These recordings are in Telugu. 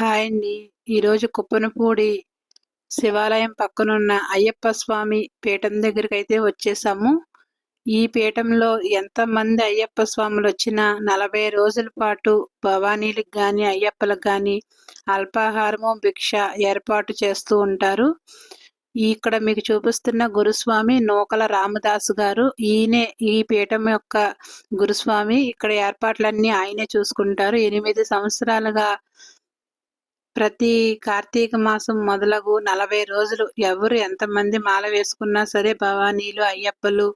హాయ్ అండి ఈరోజు కుప్పనపూడి శివాలయం పక్కనున్న అయ్యప్ప స్వామి పీఠం దగ్గరికి అయితే వచ్చేసాము. ఈ పీఠంలో ఎంతమంది అయ్యప్ప స్వాములు వచ్చినా నలభై రోజుల పాటు భవానీలకు కానీ అయ్యప్పలకు కానీ అల్పాహారము భిక్ష ఏర్పాటు చేస్తూ ఉంటారు. ఇక్కడ మీకు చూపిస్తున్న గురుస్వామి నూకల రామదాస్ గారు ఈయనే ఈ పీఠం యొక్క గురుస్వామి. ఇక్కడ ఏర్పాట్లన్నీ ఆయనే చూసుకుంటారు. ఎనిమిది సంవత్సరాలుగా ప్రతి కార్తీక మాసం మొదలగు నలభై రోజులు ఎవరు ఎంతమంది మాల వేసుకున్నా సరే భవానీలు అయ్యప్పలు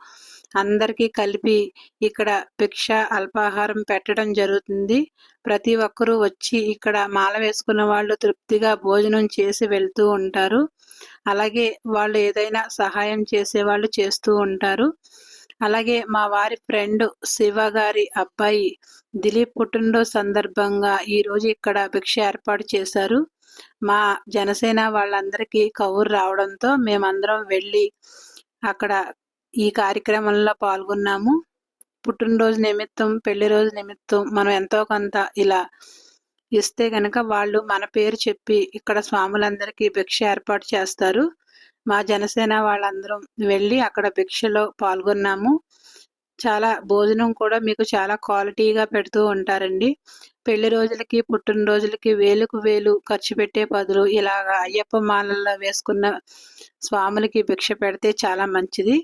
అందరికీ కలిపి ఇక్కడ భిక్ష అల్పాహారం పెట్టడం జరుగుతుంది. ప్రతి ఒక్కరూ వచ్చి ఇక్కడ మాల వేసుకున్న వాళ్ళు తృప్తిగా భోజనం చేసి వెళ్తూ ఉంటారు. అలాగే వాళ్ళు ఏదైనా సహాయం చేసే వాళ్ళు చేస్తూ ఉంటారు. అలాగే మా వారి ఫ్రెండ్ శివ గారి అబ్బాయి దిలీప్ పుట్టినరోజు సందర్భంగా ఈరోజు ఇక్కడ భిక్ష ఏర్పాటు చేశారు. మా జనసేన వాళ్ళందరికీ కవురు రావడంతో మేమందరం వెళ్ళి అక్కడ ఈ కార్యక్రమంలో పాల్గొన్నాము. పుట్టినరోజు నిమిత్తం పెళ్ళి రోజు నిమిత్తం మనం ఎంతో కొంత ఇలా ఇస్తే కనుక వాళ్ళు మన పేరు చెప్పి ఇక్కడ స్వాములందరికీ భిక్ష ఏర్పాటు చేస్తారు. మా జనసేన వాళ్ళందరం వెళ్ళి అక్కడ భిక్షలో పాల్గొన్నాము. చాలా భోజనం కూడా మీకు చాలా క్వాలిటీగా పెడుతూ ఉంటారండి. పెళ్ళి రోజులకి పుట్టినరోజులకి వేలుకు వేలు ఖర్చు పెట్టే బదులు ఇలాగ అయ్యప్ప మాలల్లో వేసుకున్న స్వాములకి భిక్ష పెడితే చాలా మంచిది.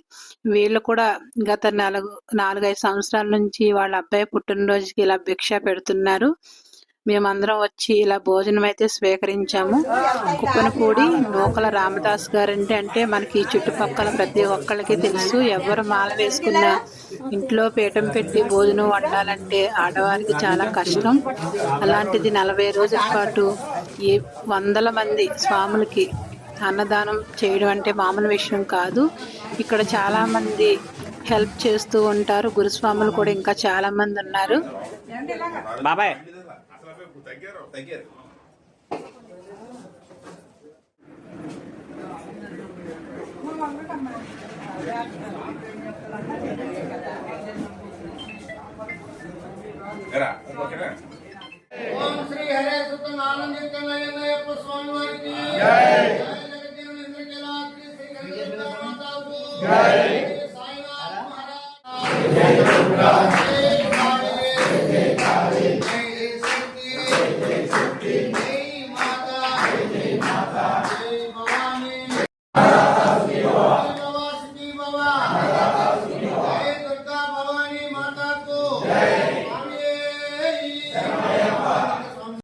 వీళ్ళు కూడా గత నాలుగు నాలుగైదు సంవత్సరాల నుంచి వాళ్ళ అబ్బాయి పుట్టినరోజుకి ఇలా భిక్ష పెడుతున్నారు. మేమందరం వచ్చి ఇలా భోజనం అయితే స్వీకరించాము కుప్పనపూడి నూకల రామదాస్ గారంటే అంటే మనకి చుట్టుపక్కల ప్రతి ఒక్కళ్ళకి తెలుసు. ఎవరు మాల వేసుకున్నా ఇంట్లో పీఠం పెట్టి భోజనం వండాలంటే ఆడవారికి చాలా కష్టం. అలాంటిది నలభై రోజుల పాటు ఏ వందల మంది స్వాములకి అన్నదానం చేయడం అంటే మామూలు విషయం కాదు. ఇక్కడ చాలామంది హెల్ప్ చేస్తూ ఉంటారు. గురుస్వాములు కూడా ఇంకా చాలామంది ఉన్నారు. బాబాయ్ తగ్గారు తగ్గారు ఓం శ్రీ హరే సుత నానందిత నయనయప్ప స్వామి వారికి జయ జగదీరుని ఇంద్రకీలాద్రి శ్రీ కరిగేంద్ర మాతాకు జయ